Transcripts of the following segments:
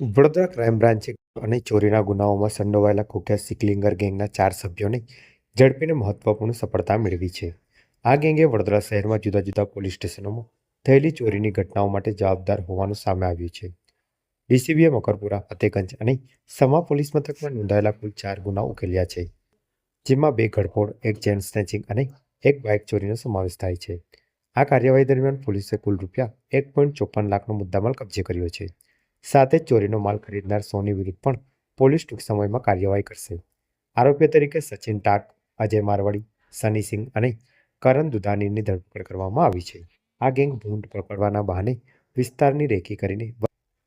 Vadodara crime બ્રાન્ચે અને ચોરીના ગુનાઓમાં સંડોવાયેલા કુખ્યાત સિકલિંગર ગેંગના ચાર સભ્યોને ઝડપીને મહત્વપૂર્ણ સફળતા મેળવી છે. આ ગેંગે વડોદરા શહેરમાં જુદા જુદા પોલીસ સ્ટેશનોમાં થયેલી ચોરીની ઘટનાઓ માટે જવાબદાર હોવાનું સામે આવ્યું છે. ડીસીબીએ મકરપુરા, ફતેગંજ અને સમા પોલીસ મથકમાં નોંધાયેલા કુલ ચાર ગુનાઓ ઉકેલ્યા છે, જેમાં બે ઘડફોડ, એક ચેન સ્નેચિંગ અને એક બાઇક ચોરીનો સમાવેશ થાય છે. આ કાર્યવાહી દરમિયાન પોલીસે કુલ રૂપિયા એક પોઈન્ટ ચોપન લાખનો મુદ્દામાલ કબજે કર્યો છે. સાથે ચોરીનો માલ ખરીદનાર સોની વિરુદ્ધ પણ પોલીસ ટૂંક સમયમાં કાર્યવાહી કરશે. આરોપીઓ તરીકે સચિન ટાક, અજય મારવાડી, સની સિંહ અને કરણ દુધાનીની ધરપકડ કરવામાં આવી છે. આ ગેંગ ભૂંડ પકડવાના બહાને વિસ્તારની રેકી કરીને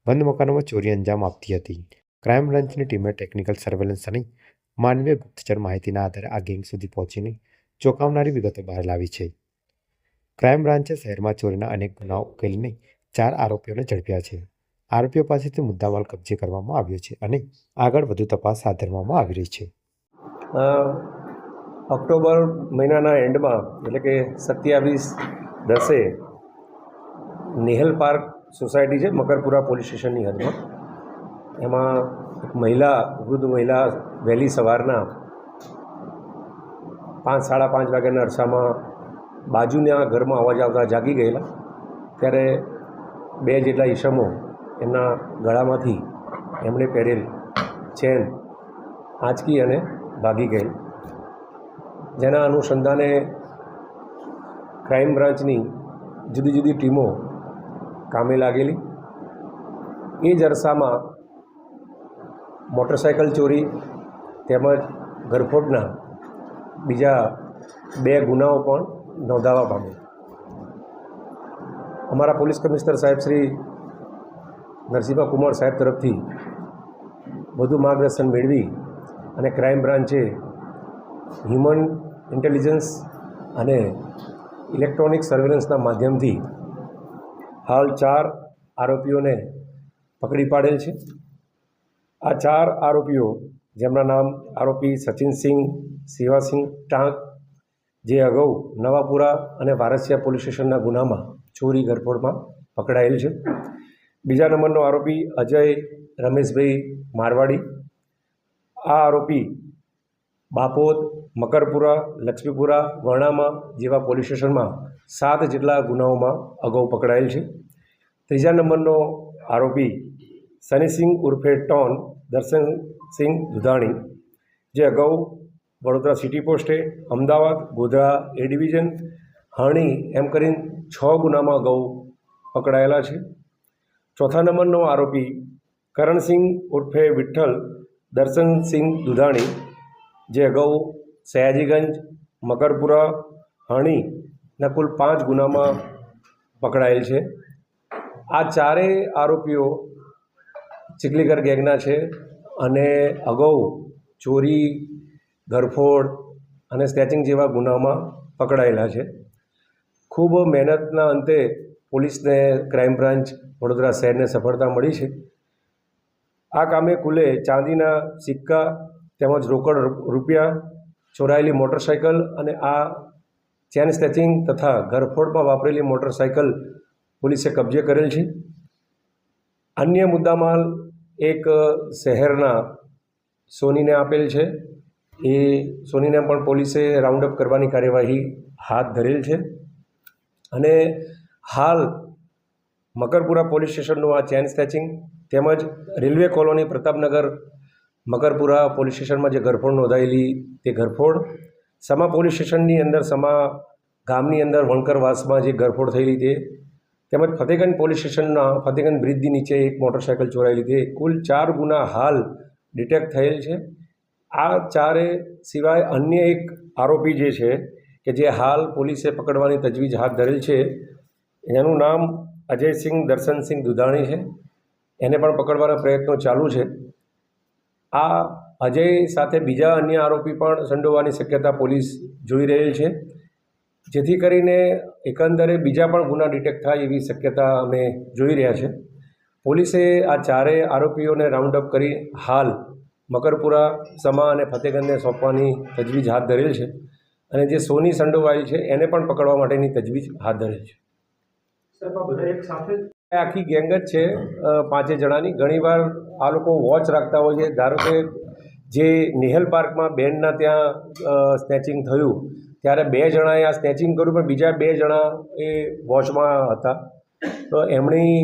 બંધ મકાનોમાં ચોરી અંજામ આપતી હતી. ક્રાઇમ બ્રાન્ચની ટીમે ટેકનિકલ સર્વેલન્સ અને માનવીય ગુપ્તચર માહિતીના આધારે આ ગેંગ સુધી પહોંચીને ચોંકાવનારી વિગતો બહાર લાવી છે. ક્રાઇમ બ્રાન્ચે શહેરમાં ચોરીના અનેક ગુનાઓ ઉકેલીને ચાર આરોપીઓને ઝડપ્યા છે. આરોપીઓ પાસેથી મુદ્દામાલ કબજે કરવામાં આવ્યો છે અને આગળ વધુ તપાસ હાથ ધરવામાં આવી રહી છે. ઓક્ટોબર મહિનાના એન્ડમાં, એટલે કે સત્યાવીસ દસે, નેહલ પાર્ક સોસાયટી છે, મકરપુરા પોલીસ સ્ટેશનની હદમાં. એમાં એક મહિલા, વૃદ્ધ મહિલા વહેલી સવારના પાંચ, સાડા પાંચ વાગ્યાના અરસામાં બાજુના ઘરમાં અવાજ આવતા જાગી ગયેલા. ત્યારે બે જેટલા ઈસમો એમના ગળામાંથી એમણે પહેરેલ ચેન આંચકી અને ભાગી ગયેલ. જેના અનુસંધાને ક્રાઇમ બ્રાન્ચની જુદી જુદી ટીમો કામે લાગેલી. એ જ અરસામાં મોટરસાયકલ ચોરી તેમજ ગરફોડના બીજા બે ગુનાઓ પણ નોંધાવા પામે અમારા પોલીસ કમિશનર સાહેબ શ્રી નરસિંહા કુમાર સાહેબ તરફથી વધુ માર્ગદર્શન મેળવી અને ક્રાઇમ બ્રાન્ચે હ્યુમન ઇન્ટેલિજન્સ અને ઇલેક્ટ્રોનિક સર્વેલન્સના માધ્યમથી હાલ ચાર આરોપીઓને પકડી પાડેલ છે. આ ચાર આરોપીઓ, જેમના નામ આરોપી સચિનસિંહ શિવાસિંહ ટાંક, જે અગાઉ નવાપુરા અને વારસિયા પોલીસ સ્ટેશનના ગુનામાં ચોરી ગરફોડમાં પકડાયેલ છે. બીજા નંબરનો આરોપી અજય રમેશભાઈ મારવાડી. આ આરોપી બાપોદ, મકરપુરા, લક્ષ્મીપુરા, વર્ણામાં જેવા પોલીસ સ્ટેશનમાં સાત જેટલા ગુનાઓમાં અગાઉ પકડાયેલ છે. ત્રીજા નંબરનો આરોપી સનીસિંહ ઉર્ફે ટોન દર્શનસિંહ દુધાણી, જે અગાઉ વડોદરા સિટી પોસ્ટે અમદાવાદ, ગોધરા એ ડિવિઝન હણી એમ કરીને છ ગુનામાં અગાઉ પકડાયેલા છે. ચોથા નંબરનો આરોપી કરણસિંહ ઉર્ફે વિઠ્ઠલ દર્શનસિંહ દુધાણી, જે અગાઉ સયાજીગંજ, મકરપુરા હણીના કુલ પાંચ ગુનામાં પકડાયેલ છે. આ ચારેય આરોપીઓ ચીખલીગર ગેંગના છે અને અગાઉ ચોરી ગરફોડ અને સ્નેચિંગ જેવા ગુનામાં પકડાયેલા છે. ખૂબ મહેનતના અંતે પોલીસને ક્રાઇમ બ્રાન્ચ વડોદરા શહેરને સફળતા મળી છે. આ કામે કુલે ચાંદીના સિક્કા તેમજ રોકડ રૂપિયા, ચોરાયેલી મોટરસાઇકલ અને આ ચેન સ્નેચિંગ તથા ઘરફોડમાં વાપરેલી મોટરસાઇકલ પોલીસે કબજે કરેલ છે. અન્ય મુદ્દામાલ એક શહેરના સોનીને આપેલ છે. એ સોનીને પણ પોલીસે રાઉન્ડ અપ કરવાની કાર્યવાહી હાથ ધરેલ છે. અને હાલ મકરપુરા પોલીસ સ્ટેશનનું આ ચેન સ્નેચિંગ તેમજ railway colony Pratapnagar Makarpura police સ્ટેશનમાં જે ઘરફોડ નોંધાયેલી તે ઘરફોડ, સમા પોલીસ સ્ટેશનની અંદર, સમા ગામની અંદર વણકરવાસમાં જે ગરફોડ થયેલી તે, તેમજ ફતેગંજ પોલીસ સ્ટેશનના ફતેગંજ બ્રિજની નીચે એક મોટરસાયકલ ચોરાયેલી તે, કુલ ચાર ગુના હાલ ડિટેક્ટ થયેલ છે. આ ચારે સિવાય અન્ય એક આરોપી જે છે કે જે હાલ પોલીસે પકડવાની તજવીજ હાથ ધરેલ છે એનું નામ અજયસિંહ દર્શનસિંહ દુધાણી છે. એને પણ પકડવાના પ્રયત્નો ચાલુ છે. આ અજય સાથે બીજા અન્ય આરોપી પણ સંડોવાની શક્યતા પોલીસ જોઈ રહેલ છે. જેથી કરીને એકંદરે બીજા પણ ગુના ડિટેક્ટ થાય એવી શક્યતા અમે જોઈ રહ્યા છે. પોલીસે આ ચારેય આરોપીઓને રાઉન્ડ અપ કરી હાલ મકરપુરા, સમા અને ફતેગંજને સોંપવાની તજવીજ હાથ ધરેલ છે. અને જે સોની સંડોવાયેલ છે, એને પણ પકડવા માટેની તજવીજ હાથ ધરેલ છે. આખી ગેંગ જ છે પાંચે જણાની. ઘણીવાર આ લોકો વોચ રાખતા હોય છે. ધારો કે જે નેહલ પાર્કમાં બેન્ડના ત્યાં સ્નેચિંગ થયું, ત્યારે બે જણાએ આ સ્નેચિંગ કર્યું, પણ બીજા બે જણા એ વોચમાં હતા. તો એમણી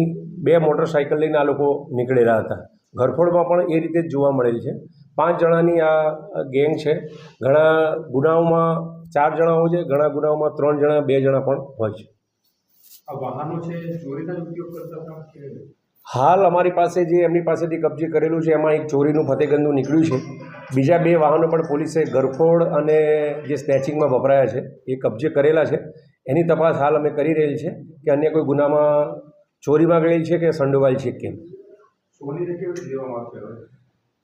બે મોટરસાઇકલ લઈને આ લોકો નીકળેલા હતા. ઘરફોડમાં પણ એ રીતે જ જોવા મળેલ છે. પાંચ જણાની આ ગેંગ છે. ઘણા ગુનાઓમાં ચાર જણા હોય છે, ઘણા ગુનાઓમાં ત્રણ જણા, બે જણા પણ હોય છે. વાહનો છે ચોરીના ઉપયોગ કરતા હતા હાલ અમારી પાસે જે એમની પાસેથી કબજે કરેલું છે એમાં એક ચોરીનું ફતેગંદુ નીકળ્યું છે. બીજા બે વાહનો પણ પોલીસે ગરફોડ અને જે સ્નેચિંગમાં વપરાયા છે એ કબજે કરેલા છે. એની તપાસ હાલ અમે કરી રહેલ છે કે અન્ય કોઈ ગુનામાં ચોરીમાં ગયેલ છે કે સંડોવાયેલ છે કે કેમ કેવી રીતે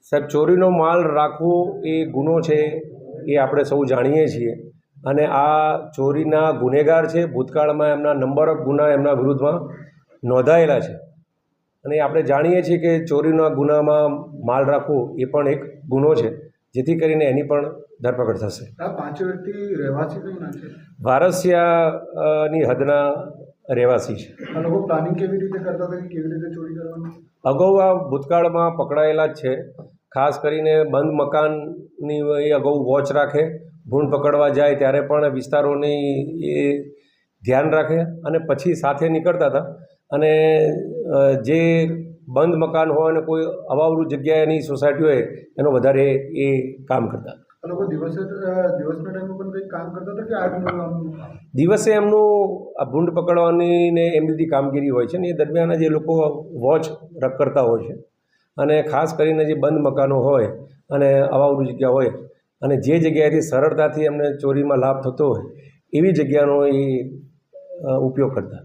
સાહેબ ચોરીનો માલ રાખવો એ ગુનો છે એ આપણે સૌ જાણીએ છીએ. અને આ ચોરીના ગુનેગાર છે ભૂતકાળમાં એમના નંબર ઓફ ગુના એમના વિરુદ્ધમાં નોંધાયેલા છે. અને આપણે જાણીએ છીએ કે ચોરીના ગુનામાં માલ રાખવો એ પણ એક ગુનો છે જેથી કરીને એની પણ ધરપકડ થશે. ના વારસિયાની હદના રહેવાસી છે. પ્લાનિંગ કેવી રીતે કરતા હતા કેવી રીતે ચોરી કરવાનું? અગાઉ આ ભૂતકાળમાં પકડાયેલા જ છે. ખાસ કરીને બંધ મકાનની એ અગાઉ વોચ રાખે ભૂંડ પકડવા જાય ત્યારે પણ વિસ્તારોની એ ધ્યાન રાખે અને પછી સાથે નીકળતા હતા. અને જે બંધ મકાન હોય અને કોઈ અવાવરૂ જગ્યાએની સોસાયટી હોય એનો વધારે એ કામ કરતા દિવસે એમનું આ ભૂંડ પકડવાની ને એમ બધી કામગીરી હોય છે ને એ દરમિયાન જે લોકો વોચ રખ કરતા હોય છે. અને ખાસ કરીને જે બંધ મકાનો હોય અને અવાવરું જગ્યા હોય અને જે જગ્યાએથી સરળતાથી એમને ચોરીમાં લાભ થતો હોય એવી જગ્યાનો એ ઉપયોગ કરતા.